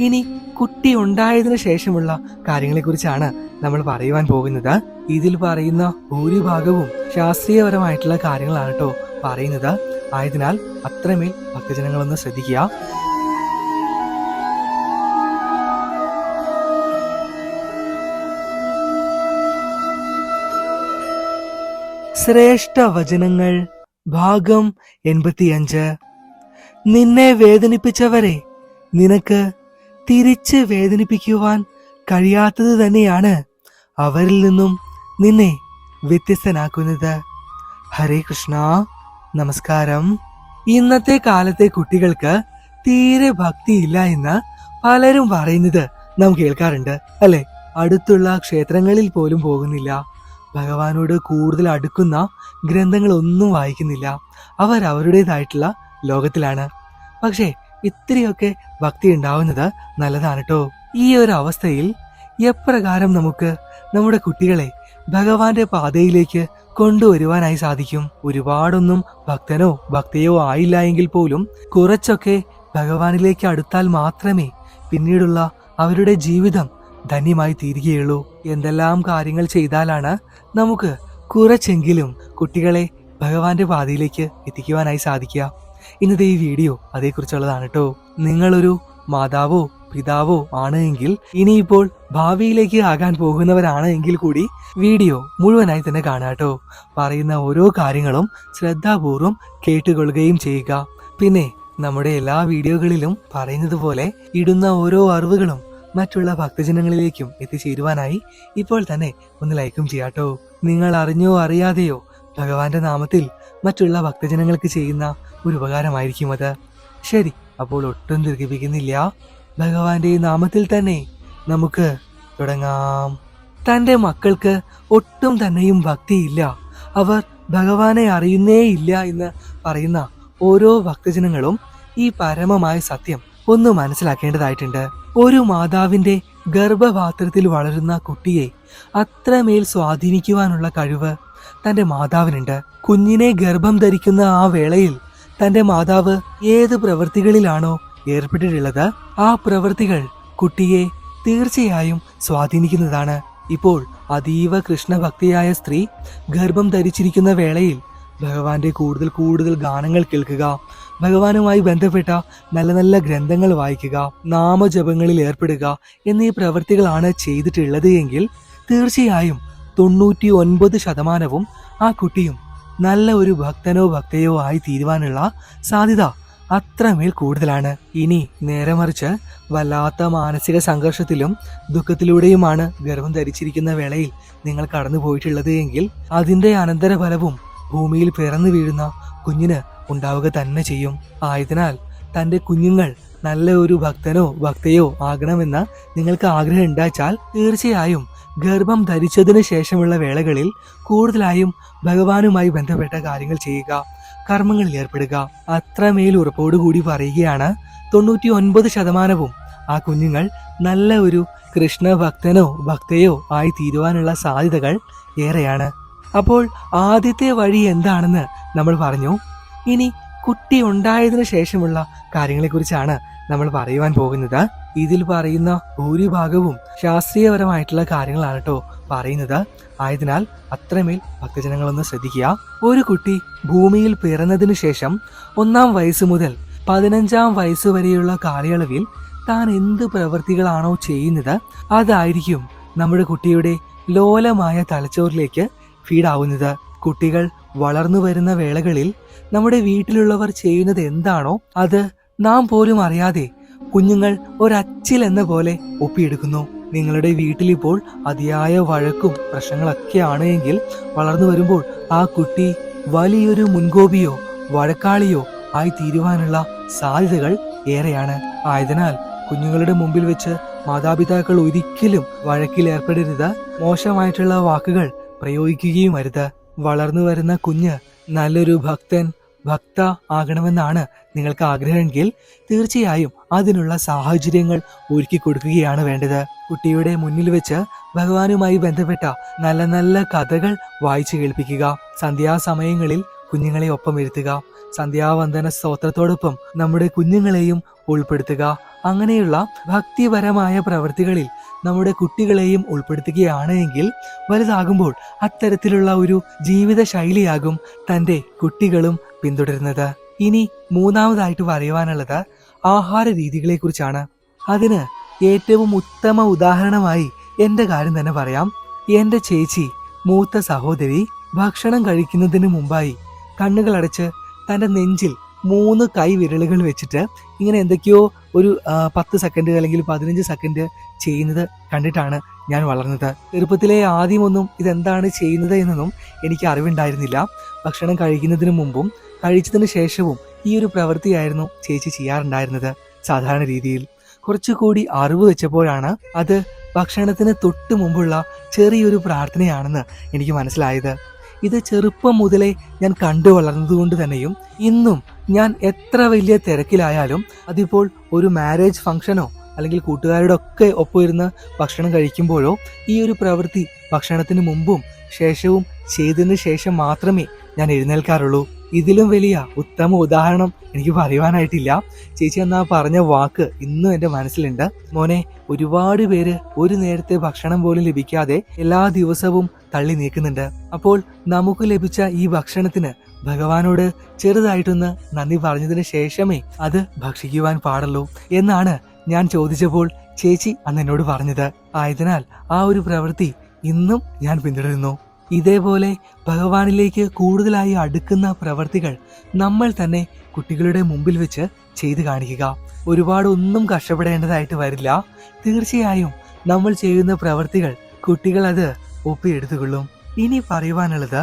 ഇനി കുട്ടി ഉണ്ടായതിനു ശേഷമുള്ള കാര്യങ്ങളെക്കുറിച്ചാണ് നമ്മൾ പറയുവാൻ പോകുന്നത്. ഇതിൽ പറയുന്ന ഭൂരിഭാഗവും ശാസ്ത്രീയപരമായിട്ടുള്ള കാര്യങ്ങളാണ് കേട്ടോ പറയുന്നത്. ആയതിനാൽ അത്രമേൽ ഭക്തജനങ്ങളൊന്ന് ശ്രദ്ധിക്കുക. ശ്രേഷ്ഠ വചനങ്ങൾ ഭാഗം എൺപത്തിയഞ്ച്. നിന്നെ വേദനിപ്പിച്ചവരെ നിനക്ക് തിരിച്ച് വേദനിപ്പിക്കുവാൻ കഴിയാത്തത് തന്നെയാണ് അവരിൽ നിന്നും നിന്നെ വ്യത്യസ്തനാക്കുന്നത്. ഹരേ കൃഷ്ണ. നമസ്കാരം. ഇന്നത്തെ കാലത്തെ കുട്ടികൾക്ക് തീരെ ഭക്തിയില്ല എന്ന് പലരും പറയുന്നത് നാം കേൾക്കാറുണ്ട് അല്ലെ? അടുത്തുള്ള ക്ഷേത്രങ്ങളിൽ പോലും പോകുന്നില്ല. ഭഗവാനോട് കൂടുതൽ അടുക്കുന്ന ഗ്രന്ഥങ്ങളൊന്നും വായിക്കുന്നില്ല. അവർ അവരുടേതായിട്ടുള്ള ലോകത്തിലാണ്. പക്ഷേ ഇത്രയൊക്കെ ഭക്തി ഉണ്ടാവുന്നത് നല്ലതാണ് കേട്ടോ ഈ ഒരു അവസ്ഥയിൽ എപ്രകാരം നമുക്ക് നമ്മുടെ കുട്ടികളെ ഭഗവാന്റെ പാതയിലേക്ക് കൊണ്ടുവരുവാനായി സാധിക്കും? ഒരുപാടൊന്നും ഭക്തനോ ഭക്തയോ ആയില്ല എങ്കിൽ പോലും കുറച്ചൊക്കെ ഭഗവാനിലേക്ക് അടുത്താൽ മാത്രമേ പിന്നീടുള്ള അവരുടെ ജീവിതം ധന്യമായി തീരുകയുള്ളൂ. എന്തെല്ലാം കാര്യങ്ങൾ ചെയ്താലാണ് നമുക്ക് കുറച്ചെങ്കിലും കുട്ടികളെ ഭഗവാന്റെ പാതയിലേക്ക് എത്തിക്കുവാനായി സാധിക്കുക. ഇന്നത്തെ ഈ വീഡിയോ അതേക്കുറിച്ചുള്ളതാണ് കേട്ടോ നിങ്ങളൊരു മാതാവോ പിതാവോ ആണ് എങ്കിൽ ഇനിയിപ്പോൾ ഭാവിയിലേക്ക് ആകാൻ പോകുന്നവരാണ് എങ്കിൽ കൂടി വീഡിയോ മുഴുവനായി തന്നെ കാണുക കേട്ടോ പറയുന്ന ഓരോ കാര്യങ്ങളും ശ്രദ്ധാപൂർവം കേട്ടുകൊള്ളുകയും ചെയ്യുക. പിന്നെ നമ്മുടെ എല്ലാ വീഡിയോകളിലും പറയുന്നത് പോലെ ഇടുന്ന ഓരോ അറിവുകളും മറ്റുള്ള ഭക്തജനങ്ങളിലേക്കും എത്തിച്ചേരുവാനായി ഇപ്പോൾ തന്നെ ഒന്ന് ലൈക്കും ചെയ്യാട്ടോ നിങ്ങൾ അറിഞ്ഞോ അറിയാതെയോ ഭഗവാന്റെ നാമത്തിൽ മറ്റുള്ള ഭക്തജനങ്ങൾക്ക് ചെയ്യുന്ന ഒരു ഉപകാരമായിരിക്കും അത്. ശരി അപ്പോൾ ഒട്ടും ദീർഘിപ്പിക്കുന്നില്ല. ഭഗവാന്റെ നാമത്തിൽ തന്നെ നമുക്ക് തുടങ്ങാം. തന്റെ മക്കൾക്ക് ഒട്ടും തന്നെയും ഭക്തിയില്ല. അവർ ഭഗവാനെ അറിയുന്നേയില്ല എന്ന് പറയുന്ന ഓരോ ഭക്തജനങ്ങളും ഈ പരമമായ സത്യം ഒന്ന് മനസ്സിലാക്കേണ്ടതായിട്ടുണ്ട്. ഒരു മാതാവിന്റെ ഗർഭപാത്രത്തിൽ വളരുന്ന കുട്ടിയെ അത്രമേൽ സ്വാധീനിക്കുവാനുള്ള കഴിവ് തന്റെ മാതാവിനുണ്ട്. കുഞ്ഞിനെ ഗർഭം ധരിക്കുന്ന ആ വേളയിൽ തന്റെ മാതാവ് ഏത് പ്രവൃത്തികളിലാണോ ഏർപ്പെട്ടിട്ടുള്ളത് ആ പ്രവൃത്തികൾ കുട്ടിയെ തീർച്ചയായും സ്വാധീനിക്കുന്നതാണ്. ഇപ്പോൾ അതീവ കൃഷ്ണഭക്തിയായ സ്ത്രീ ഗർഭം ധരിച്ചിരിക്കുന്ന വേളയിൽ ഭഗവാന്റെ കൂടുതൽ കൂടുതൽ ഗാനങ്ങൾ കേൾക്കുക ഭഗവാനുമായി ബന്ധപ്പെട്ട നല്ല നല്ല ഗ്രന്ഥങ്ങൾ വായിക്കുക നാമജപങ്ങളിൽ ഏർപ്പെടുക എന്നീ പ്രവൃത്തികളാണ് ചെയ്തിട്ടുള്ളത് എങ്കിൽ തീർച്ചയായും തൊണ്ണൂറ്റി ഒൻപത് ശതമാനവും ആ കുട്ടിയും നല്ല ഒരു ഭക്തനോ ഭക്തയോ ആയി തീരുവാനുള്ള സാധ്യത അത്രമേൽ കൂടുതലാണ്. ഇനി നേരെ മറിച്ച് വല്ലാത്ത മാനസിക സംഘർഷത്തിലും ദുഃഖത്തിലൂടെയുമാണ് ഗർഭം ധരിച്ചിരിക്കുന്ന വേളയിൽ നിങ്ങൾ കടന്നു പോയിട്ടുള്ളത് എങ്കിൽ അതിന്റെ അനന്തരഫലവും ഭൂമിയിൽ പിറന്നു വീഴുന്ന കുഞ്ഞിന് ഉണ്ടാവുക തന്നെ ചെയ്യും. ആയതിനാൽ തന്റെ കുഞ്ഞുങ്ങൾ നല്ല ഒരു ഭക്തനോ ഭക്തയോ ആകണമെന്ന് നിങ്ങൾക്ക് ആഗ്രഹം ഉണ്ടാച്ചാൽ തീർച്ചയായും ഗർഭം ധരിച്ചതിന് ശേഷമുള്ള വേളകളിൽ കൂടുതലായും ഭഗവാനുമായി ബന്ധപ്പെട്ട കാര്യങ്ങൾ ചെയ്യുക കർമ്മങ്ങളിൽ ഏർപ്പെടുക. അത്രമേൽ ഉറപ്പോടുകൂടി പറയുകയാണ് തൊണ്ണൂറ്റി ഒൻപത് ശതമാനവും ആ കുഞ്ഞുങ്ങൾ നല്ല ഒരു കൃഷ്ണ ഭക്തനോ ഭക്തയോ ആയി തീരുവാനുള്ള സാധ്യതകൾ ഏറെയാണ്. അപ്പോൾ ആദ്യത്തെ വഴി എന്താണെന്ന് നമ്മൾ പറഞ്ഞു. ഇനി കുട്ടി ഉണ്ടായതിനു ശേഷമുള്ള കാര്യങ്ങളെക്കുറിച്ചാണ് നമ്മൾ പറയുവാൻ പോകുന്നത്. ഇതിൽ പറയുന്ന ഭൂരിഭാഗവും ശാസ്ത്രീയപരമായിട്ടുള്ള കാര്യങ്ങളാണ് കേട്ടോ പറയുന്നത്. ആയതിനാൽ അത്രമേൽ ഭക്തജനങ്ങളൊന്ന് ശ്രദ്ധിക്കുക. ഒരു കുട്ടി ഭൂമിയിൽ പിറന്നതിനു ശേഷം ഒന്നാം വയസ്സ് മുതൽ പതിനഞ്ചാം വയസ്സ് വരെയുള്ള കാലയളവിൽ താൻ എന്ത് പ്രവൃത്തികളാണോ ചെയ്യുന്നത് അതായിരിക്കും നമ്മുടെ കുട്ടിയുടെ ലോലമായ തലച്ചോറിലേക്ക് ഫീഡാവുന്നത് കുട്ടികൾ വളർന്നു വരുന്ന വേളകളിൽ നമ്മുടെ വീട്ടിലുള്ളവർ ചെയ്യുന്നത് എന്താണോ അത് നാം പോലും അറിയാതെ കുഞ്ഞുങ്ങൾ ഒരച്ചിൽ എന്ന പോലെ ഒപ്പിയെടുക്കുന്നു. നിങ്ങളുടെ വീട്ടിലിപ്പോൾ അതിയായ വഴക്കും പ്രശ്നങ്ങളൊക്കെയാണ് എങ്കിൽ വളർന്നു വരുമ്പോൾ ആ കുട്ടി വലിയൊരു മുൻകോപിയോ വഴക്കാളിയോ ആയി തീരുവാനുള്ള സാധ്യതകൾ ഏറെയാണ്. ആയതിനാൽ കുഞ്ഞുങ്ങളുടെ മുമ്പിൽ വെച്ച് മാതാപിതാക്കൾ ഒരിക്കലും വഴക്കിൽ ഏർപ്പെടരുത്. മോശമായിട്ടുള്ള വാക്കുകൾ പ്രയോഗിക്കുകയും അരുത്. വളർന്നു വരുന്ന കുഞ്ഞ് നല്ലൊരു ഭക്തൻ ഭക്ത ആകണമെന്നാണ് നിങ്ങൾക്ക് ആഗ്രഹമെങ്കിൽ തീർച്ചയായും അതിനുള്ള സാഹചര്യങ്ങൾ ഒരുക്കി കൊടുക്കുകയാണ് വേണ്ടത്. കുട്ടിയുടെ മുന്നിൽ വെച്ച് ഭഗവാനുമായി ബന്ധപ്പെട്ട നല്ല നല്ല കഥകൾ വായിച്ചു കേൾപ്പിക്കുക. സന്ധ്യാസമയങ്ങളിൽ കുഞ്ഞുങ്ങളെ ഒപ്പം ഇരുത്തുക. സന്ധ്യാവന്ദന സ്തോത്രത്തോടൊപ്പം നമ്മുടെ കുഞ്ഞുങ്ങളെയും ഉൾപ്പെടുത്തുക. അങ്ങനെയുള്ള ഭക്തിപരമായ പ്രവൃത്തികളിൽ നമ്മുടെ കുട്ടികളെയും ഉൾപ്പെടുത്തുകയാണ് എങ്കിൽ വലുതാകുമ്പോൾ അത്തരത്തിലുള്ള ഒരു ജീവിത ശൈലിയാകും തന്റെ കുട്ടികളും പിന്തുടരുന്നത്. ഇനി മൂന്നാമതായിട്ട് പറയുവാനുള്ളത് ആഹാര രീതികളെ കുറിച്ചാണ് അതിന് ഏറ്റവും ഉത്തമ ഉദാഹരണമായി എന്റെ കാര്യം തന്നെ പറയാം. എന്റെ ചേച്ചി മൂത്ത സഹോദരി ഭക്ഷണം കഴിക്കുന്നതിന് മുമ്പായി കണ്ണുകളടച്ച് തന്റെ നെഞ്ചിൽ മൂന്ന് കൈ വിരലുകൾ വെച്ചിട്ട് ഇങ്ങനെ എന്തൊക്കെയോ ഒരു പത്ത് സെക്കൻഡ് അല്ലെങ്കിൽ പതിനഞ്ച് സെക്കൻഡ് ചെയ്യുന്നത് കണ്ടിട്ടാണ് ഞാൻ വളർന്നത്. ചെറുപ്പത്തിലെ ആദ്യമൊന്നും ഇതെന്താണ് ചെയ്യുന്നത് എന്നൊന്നും എനിക്ക് അറിവുണ്ടായിരുന്നില്ല. ഭക്ഷണം കഴിക്കുന്നതിന് മുമ്പും കഴിച്ചതിന് ശേഷവും ഈ ഒരു പ്രവൃത്തിയായിരുന്നു ചേച്ചി ചെയ്യാറുണ്ടായിരുന്നത് സാധാരണ രീതിയിൽ. കുറച്ചുകൂടി അറിവ് വെച്ചപ്പോഴാണ് അത് ഭക്ഷണത്തിന് തൊട്ട് മുമ്പുള്ള ചെറിയൊരു പ്രാർത്ഥനയാണെന്ന് എനിക്ക് മനസ്സിലായത്. ഇത് ചെറുപ്പം മുതലേ ഞാൻ കണ്ടു വളർന്നതുകൊണ്ട് തന്നെയും ഇന്നും ഞാൻ എത്ര വലിയ തിരക്കിലായാലും അതിപ്പോൾ ഒരു മാരേജ് ഫംഗ്ഷനോ അല്ലെങ്കിൽ കൂട്ടുകാരുടെ ഒക്കെ ഒപ്പം ഇരുന്ന് ഭക്ഷണം കഴിക്കുമ്പോഴോ ഈ ഒരു പ്രവൃത്തി ഭക്ഷണത്തിന് മുമ്പും ശേഷവും ചെയ്തതിന് ശേഷം മാത്രമേ ഞാൻ എഴുന്നേൽക്കാറുള്ളൂ. ഇതിലും വലിയ ഉത്തമ ഉദാഹരണം എനിക്ക് പറയുവാനായിട്ടില്ല. ചേച്ചി എന്നാ പറഞ്ഞ വാക്ക് ഇന്നും എന്റെ മനസ്സിലുണ്ട്. മോനെ ഒരുപാട് പേര് ഒരു നേരത്തെ ഭക്ഷണം പോലും ലഭിക്കാതെ എല്ലാ ദിവസവും തള്ളി നീക്കുന്നുണ്ട്. അപ്പോൾ നമുക്ക് ലഭിച്ച ഈ ഭക്ഷണത്തിന് ഭഗവാനോട് ചെറുതായിട്ടൊന്ന് നന്ദി പറഞ്ഞതിന് ശേഷമേ അത് ഭക്ഷിക്കുവാൻ പാടുള്ളൂ എന്നാണ് ഞാൻ ചോദിച്ചപ്പോൾ ചേച്ചി അന്ന് എന്നോട് പറഞ്ഞത്. ആയതിനാൽ ആ ഒരു പ്രവൃത്തി ഇന്നും ഞാൻ പിന്തുടരുന്നു. ഇതേപോലെ ഭഗവാനിലേക്ക് കൂടുതലായി അടുക്കുന്ന പ്രവർത്തികൾ നമ്മൾ തന്നെ കുട്ടികളുടെ മുമ്പിൽ വെച്ച് ചെയ്തു കാണിക്കുക. ഒരുപാട് ഒന്നും കഷ്ടപ്പെടേണ്ടതായിട്ട് വരില്ല. തീർച്ചയായും നമ്മൾ ചെയ്യുന്ന പ്രവർത്തികൾ കുട്ടികൾ അത് ഒപ്പിയെടുത്തുകൊള്ളും. ഇനി പറയുവാനുള്ളത്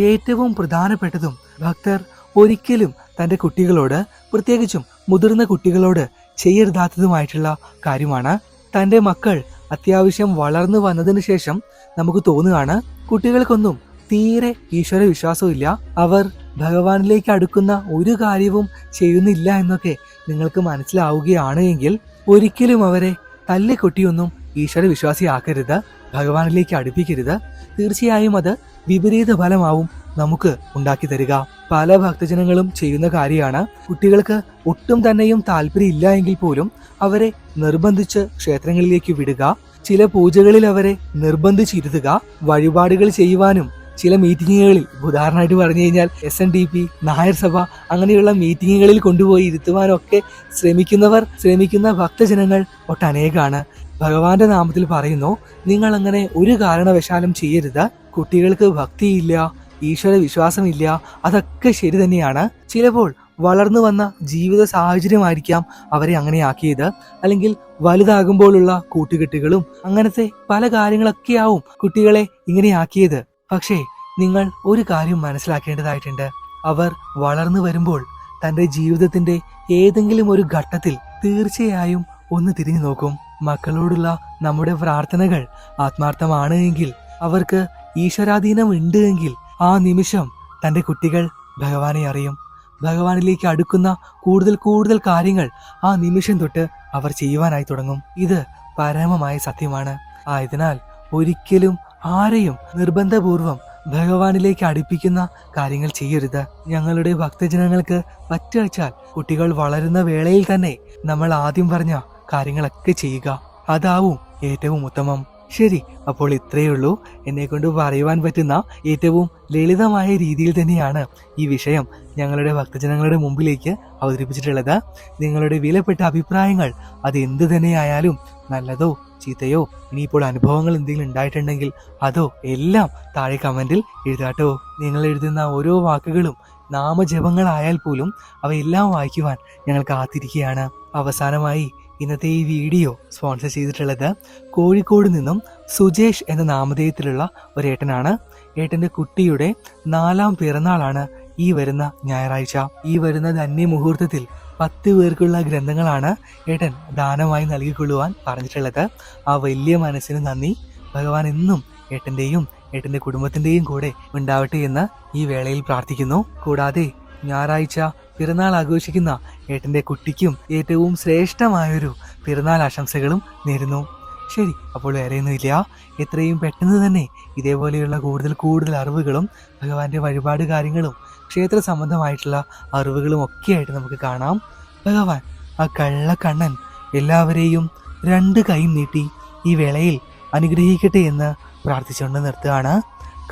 ഏറ്റവും പ്രധാനപ്പെട്ടതും ഭക്തർ ഒരിക്കലും തന്റെ കുട്ടികളോട് പ്രത്യേകിച്ചും മുതിർന്ന കുട്ടികളോട് ചെയ്യരുതാത്തതുമായിട്ടുള്ള കാര്യമാണ്. തന്റെ മക്കൾ അത്യാവശ്യം വളർന്നു വന്നതിന് ശേഷം നമുക്ക് തോന്നുകയാണ് കുട്ടികൾക്കൊന്നും തീരെ ഈശ്വര വിശ്വാസമില്ല അവർ ഭഗവാനിലേക്ക് അടുക്കുന്ന ഒരു കാര്യവും ചെയ്യുന്നില്ല എന്നൊക്കെ നിങ്ങൾക്ക് മനസ്സിലാവുകയാണ് എങ്കിൽ ഒരിക്കലും അവരെ തല്ലിക്കൊട്ടിയൊന്നും ഈശ്വര വിശ്വാസിയാക്കരുത്. ഭഗവാനിലേക്ക് അടുപ്പിക്കരുത്. തീർച്ചയായും അത് വിപരീത ഫലമാവും നമുക്ക് ഉണ്ടാക്കി തരിക. പല ഭക്തജനങ്ങളും ചെയ്യുന്ന കാര്യമാണ്. കുട്ടികൾക്ക് ഒട്ടും തന്നെയും താല്പര്യം ഇല്ല എങ്കിൽ പോലും അവരെ നിർബന്ധിച്ച് ക്ഷേത്രങ്ങളിലേക്ക് വിടുക. ചില പൂജകളിൽ അവരെ നിർബന്ധിച്ചിരുത്തുക വഴിപാടുകൾ ചെയ്യുവാനും ചില മീറ്റിങ്ങുകളിൽ ഉദാഹരണമായിട്ട് പറഞ്ഞു കഴിഞ്ഞാൽ S N D P Nair Sabha അങ്ങനെയുള്ള മീറ്റിങ്ങുകളിൽ കൊണ്ടുപോയി ഇരുത്തുവാനൊക്കെ ശ്രമിക്കുന്നവർ ശ്രമിക്കുന്ന ഭക്തജനങ്ങൾ ഒട്ടനേകാണ് ഭഗവാന്റെ നാമത്തിൽ പറയുന്നു നിങ്ങൾ അങ്ങനെ ഒരു കാരണവശാലും ചെയ്യരുത്. കുട്ടികൾക്ക് ഭക്തിയില്ല ഈശ്വര വിശ്വാസമില്ല അതൊക്കെ ശരി തന്നെയാണ്. ചിലപ്പോൾ വളർന്നു വന്ന ജീവിത സാഹചര്യമായിരിക്കാം അവരെ അങ്ങനെ ആക്കിയത്. അല്ലെങ്കിൽ വലുതാകുമ്പോഴുള്ള കൂട്ടുകെട്ടുകളും അങ്ങനത്തെ പല കാര്യങ്ങളൊക്കെയാവും കുട്ടികളെ ഇങ്ങനെയാക്കിയത് പക്ഷേ നിങ്ങൾ ഒരു കാര്യം മനസ്സിലാക്കേണ്ടതായിട്ടുണ്ട്. അവർ വളർന്നു വരുമ്പോൾ തന്റെ ജീവിതത്തിന്റെ ഏതെങ്കിലും ഒരു ഘട്ടത്തിൽ തീർച്ചയായും ഒന്ന് തിരിഞ്ഞു നോക്കും. മക്കളോടുള്ള നമ്മുടെ പ്രാർത്ഥനകൾ ആത്മാർത്ഥമാണ് എങ്കിൽ അവർക്ക് ഈശ്വരാധീനം ഉണ്ട് എങ്കിൽ ആ നിമിഷം തന്റെ കുട്ടികൾ ഭഗവാനെ അറിയും. ഭഗവാനിലേക്ക് അടുക്കുന്ന കൂടുതൽ കൂടുതൽ കാര്യങ്ങൾ ആ നിമിഷം തൊട്ട് അവർ ചെയ്യുവാനായി തുടങ്ങും. ഇത് പരമമായ സത്യമാണ്. ആയതിനാൽ ഒരിക്കലും ആരെയും നിർബന്ധപൂർവം ഭഗവാനിലേക്ക് അടുപ്പിക്കുന്ന കാര്യങ്ങൾ ചെയ്യരുത്. ഞങ്ങളുടെ ഭക്തജനങ്ങൾക്ക് പറ്റഴിച്ചാൽ കുട്ടികൾ വളരുന്ന വേളയിൽ തന്നെ നമ്മൾ ആദ്യം പറഞ്ഞ കാര്യങ്ങളൊക്കെ ചെയ്യുക. അതാവും ഏറ്റവും ഉത്തമം. ശരി അപ്പോൾ ഇത്രയേ ഉള്ളൂ. എന്നെ കൊണ്ട് പറയുവാൻ പറ്റുന്ന ഏറ്റവും ലളിതമായ രീതിയിൽ തന്നെയാണ് ഈ വിഷയം ഞങ്ങളുടെ ഭക്തജനങ്ങളുടെ മുമ്പിലേക്ക് അവതരിപ്പിച്ചിട്ടുള്ളത്. നിങ്ങളുടെ വിലപ്പെട്ട അഭിപ്രായങ്ങൾ അത് എന്ത് തന്നെയായാലും നല്ലതോ ചീത്തയോ ഇനിയിപ്പോൾ അനുഭവങ്ങൾ എന്തെങ്കിലും ഉണ്ടായിട്ടുണ്ടെങ്കിൽ അതോ എല്ലാം താഴെ കമന്റിൽ എഴുതാട്ടോ. നിങ്ങൾ എഴുതുന്ന ഓരോ വാക്കുകളും നാമജപങ്ങളായാൽ പോലും അവയെല്ലാം വായിക്കുവാൻ ഞങ്ങൾ കാത്തിരിക്കുകയാണ്. അവസാനമായി ഇന്നത്തെ ഈ വീഡിയോ സ്പോൺസർ ചെയ്തിട്ടുള്ളത് കോഴിക്കോട് നിന്നും സുജേഷ് എന്ന നാമധേയത്തിലുള്ള ഒരു ഏട്ടനാണ്. ഏട്ടന്റെ കുട്ടിയുടെ നാലാം പിറന്നാളാണ് ഈ വരുന്ന ഞായറാഴ്ച. ഈ വരുന്ന ധന്യ മുഹൂർത്തത്തിൽ പത്ത് പേർക്കുള്ള ഗ്രന്ഥങ്ങളാണ് ഏട്ടൻ ദാനമായി നൽകിക്കൊള്ളുവാൻ പറഞ്ഞിട്ടുള്ളത്. ആ വലിയ മനസ്സിന് നന്ദി. ഭഗവാൻ എന്നും ഏട്ടന്റെയും ഏട്ടന്റെ കുടുംബത്തിന്റെയും കൂടെ ഉണ്ടാവട്ടെ എന്ന് ഈ വേളയിൽ പ്രാർത്ഥിക്കുന്നു. കൂടാതെ ഞായറാഴ്ച പിറന്നാൾ ആഘോഷിക്കുന്ന ഏട്ടന്റെ കുട്ടിക്കും ഏറ്റവും ശ്രേഷ്ഠമായൊരു പിറന്നാൾ ആശംസകളും നേരുന്നു. ശരി അപ്പോൾ വേറെയൊന്നുമില്ല എത്രയും പെട്ടെന്ന് തന്നെ ഇതേപോലെയുള്ള കൂടുതൽ കൂടുതൽ അറിവുകളും ഭഗവാന്റെ വഴിപാട് കാര്യങ്ങളും ക്ഷേത്ര സംബന്ധമായിട്ടുള്ള അറിവുകളും ഒക്കെ ആയിട്ട് നമുക്ക് കാണാം. ഭഗവാൻ ആ കള്ളക്കണ്ണൻ എല്ലാവരെയും രണ്ട് കൈ നീട്ടി ഈ വേളയിൽ അനുഗ്രഹിക്കട്ടെ എന്ന് പ്രാർത്ഥിച്ചുകൊണ്ട് നിർത്തുകയാണ്.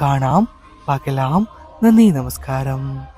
കാണാം. പാക്കലാം നന്ദി നമസ്കാരം.